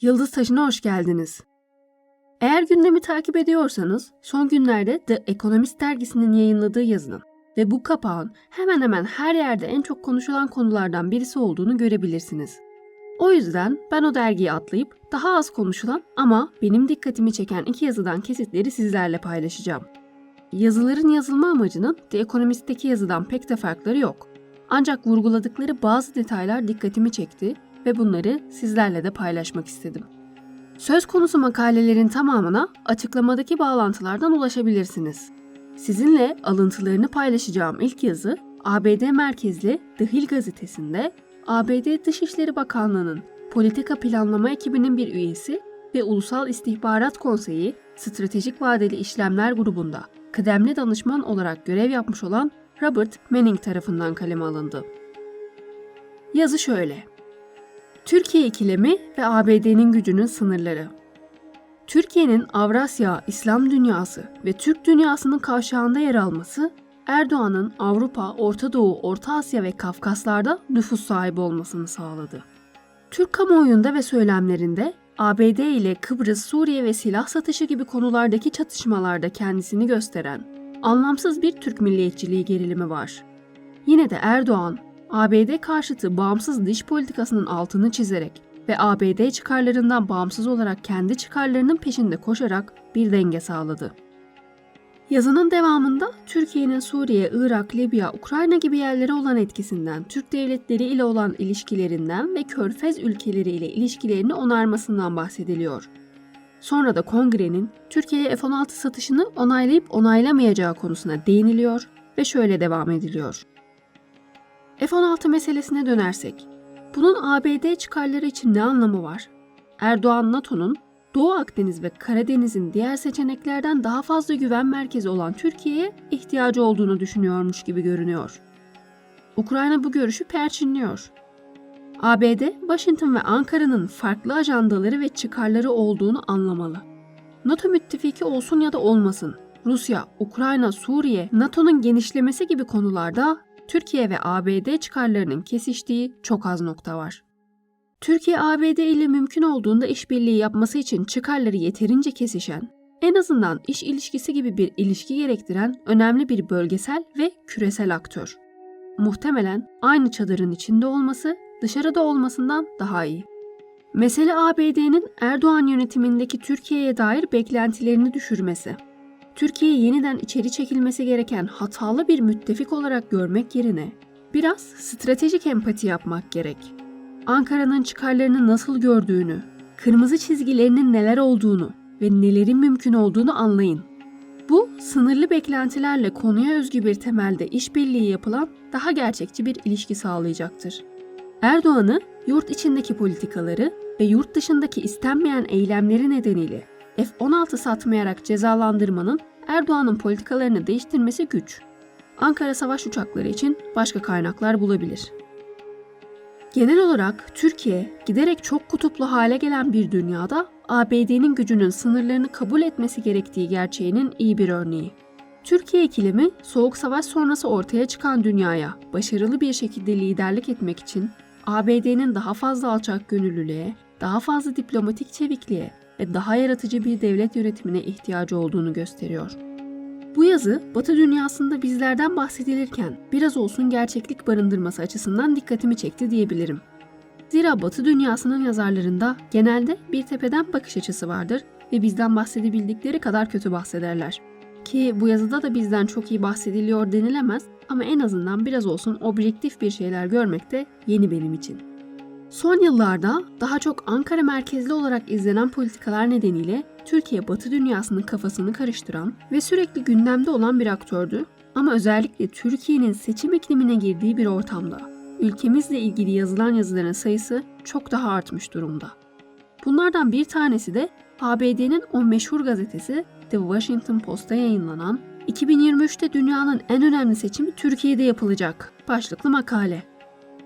Yıldız Taşı'na hoş geldiniz. Eğer gündemi takip ediyorsanız son günlerde The Economist dergisinin yayınladığı yazının ve bu kapağın hemen hemen her yerde en çok konuşulan konulardan birisi olduğunu görebilirsiniz. O yüzden ben o dergiyi atlayıp daha az konuşulan ama benim dikkatimi çeken iki yazıdan kesitleri sizlerle paylaşacağım. Yazıların yazılma amacının The Economist'teki yazıdan pek de farkları yok. Ancak vurguladıkları bazı detaylar dikkatimi çekti ve bunları sizlerle de paylaşmak istedim. Söz konusu makalelerin tamamına açıklamadaki bağlantılardan ulaşabilirsiniz. Sizinle alıntılarını paylaşacağım ilk yazı ABD merkezli The Hill gazetesinde ABD Dışişleri Bakanlığı'nın politika planlama ekibinin bir üyesi ve Ulusal İstihbarat Konseyi Stratejik Vadeli İşlemler grubunda kıdemli danışman olarak görev yapmış olan Robert Manning tarafından kaleme alındı. Yazı şöyle. Türkiye ikilemi ve ABD'nin gücünün sınırları. Türkiye'nin Avrasya, İslam dünyası ve Türk dünyasının kavşağında yer alması, Erdoğan'ın Avrupa, Orta Doğu, Orta Asya ve Kafkaslar'da nüfus sahibi olmasını sağladı. Türk kamuoyunda ve söylemlerinde ABD ile Kıbrıs, Suriye ve silah satışı gibi konulardaki çatışmalarda kendisini gösteren anlamsız bir Türk milliyetçiliği gerilimi var. Yine de Erdoğan, ABD karşıtı bağımsız dış politikasının altını çizerek ve ABD çıkarlarından bağımsız olarak kendi çıkarlarının peşinde koşarak bir denge sağladı. Yazının devamında Türkiye'nin Suriye, Irak, Libya, Ukrayna gibi yerlere olan etkisinden, Türk devletleri ile olan ilişkilerinden ve Körfez ülkeleri ile ilişkilerini onarmasından bahsediliyor. Sonra da kongrenin Türkiye'ye F-16 satışını onaylayıp onaylamayacağı konusuna değiniliyor ve şöyle devam ediliyor. F-16 meselesine dönersek, bunun ABD çıkarları için ne anlamı var? Erdoğan NATO'nun Doğu Akdeniz ve Karadeniz'in diğer seçeneklerden daha fazla güven merkezi olan Türkiye'ye ihtiyacı olduğunu düşünüyormuş gibi görünüyor. Ukrayna bu görüşü perçinliyor. ABD, Washington ve Ankara'nın farklı ajandaları ve çıkarları olduğunu anlamalı. NATO müttefiki olsun ya da olmasın, Rusya, Ukrayna, Suriye, NATO'nun genişlemesi gibi konularda Türkiye ve ABD çıkarlarının kesiştiği çok az nokta var. Türkiye ABD ile mümkün olduğunda işbirliği yapması için çıkarları yeterince kesişen, en azından iş ilişkisi gibi bir ilişki gerektiren önemli bir bölgesel ve küresel aktör. Muhtemelen aynı çadırın içinde olması dışarıda olmasından daha iyi. Mesele ABD'nin Erdoğan yönetimindeki Türkiye'ye dair beklentilerini düşürmesi. Türkiye'yi yeniden içeri çekilmesi gereken hatalı bir müttefik olarak görmek yerine biraz stratejik empati yapmak gerek. Ankara'nın çıkarlarını nasıl gördüğünü, kırmızı çizgilerinin neler olduğunu ve nelerin mümkün olduğunu anlayın. Bu sınırlı beklentilerle konuya özgü bir temelde işbirliği yapılan daha gerçekçi bir ilişki sağlayacaktır. Erdoğan'ı yurt içindeki politikaları ve yurt dışındaki istenmeyen eylemleri nedeniyle F-16 satmayarak cezalandırmanın Erdoğan'ın politikalarını değiştirmesi güç. Ankara savaş uçakları için başka kaynaklar bulabilir. Genel olarak Türkiye giderek çok kutuplu hale gelen bir dünyada ABD'nin gücünün sınırlarını kabul etmesi gerektiği gerçeğinin iyi bir örneği. Türkiye ikilimi Soğuk Savaş sonrası ortaya çıkan dünyaya başarılı bir şekilde liderlik etmek için ABD'nin daha fazla alçak gönüllülüğe, daha fazla diplomatik çevikliğe ve daha yaratıcı bir devlet yönetimine ihtiyacı olduğunu gösteriyor. Bu yazı Batı dünyasında bizlerden bahsedilirken biraz olsun gerçeklik barındırması açısından dikkatimi çekti diyebilirim. Zira Batı dünyasının yazarlarında genelde bir tepeden bakış açısı vardır ve bizden bahsedebildikleri kadar kötü bahsederler. Ki bu yazıda da bizden çok iyi bahsediliyor denilemez ama en azından biraz olsun objektif bir şeyler görmek de yeni benim için. Son yıllarda daha çok Ankara merkezli olarak izlenen politikalar nedeniyle Türkiye Batı dünyasının kafasını karıştıran ve sürekli gündemde olan bir aktördü. Ama özellikle Türkiye'nin seçim iklimine girdiği bir ortamda ülkemizle ilgili yazılan yazıların sayısı çok daha artmış durumda. Bunlardan bir tanesi de ABD'nin o meşhur gazetesi The Washington Post'ta yayınlanan 2023'te dünyanın en önemli seçimi Türkiye'de yapılacak başlıklı makale.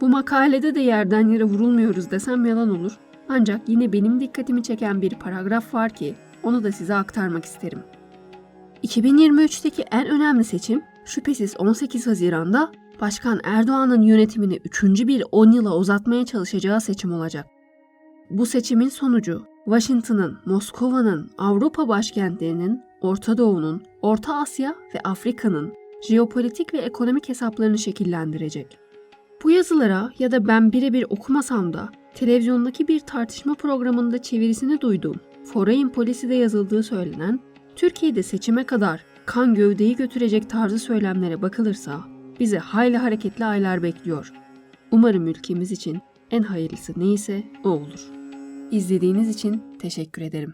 Bu makalede de yerden yere vurulmuyoruz desem yalan olur. Ancak yine benim dikkatimi çeken bir paragraf var ki onu da size aktarmak isterim. 2023'teki en önemli seçim şüphesiz 18 Haziran'da Başkan Erdoğan'ın yönetimini 3. bir 10 yıla uzatmaya çalışacağı seçim olacak. Bu seçimin sonucu Washington'ın, Moskova'nın, Avrupa başkentlerinin, Orta Doğu'nun, Orta Asya ve Afrika'nın jeopolitik ve ekonomik hesaplarını şekillendirecek. Bu yazılara ya da ben birebir okumasam da televizyondaki bir tartışma programında çevirisini duyduğum Foreign Policy'de yazıldığı söylenen Türkiye'de seçime kadar kan gövdeyi götürecek tarzı söylemlere bakılırsa bizi hayli hareketli aylar bekliyor. Umarım ülkemiz için en hayırlısı neyse o olur. İzlediğiniz için teşekkür ederim.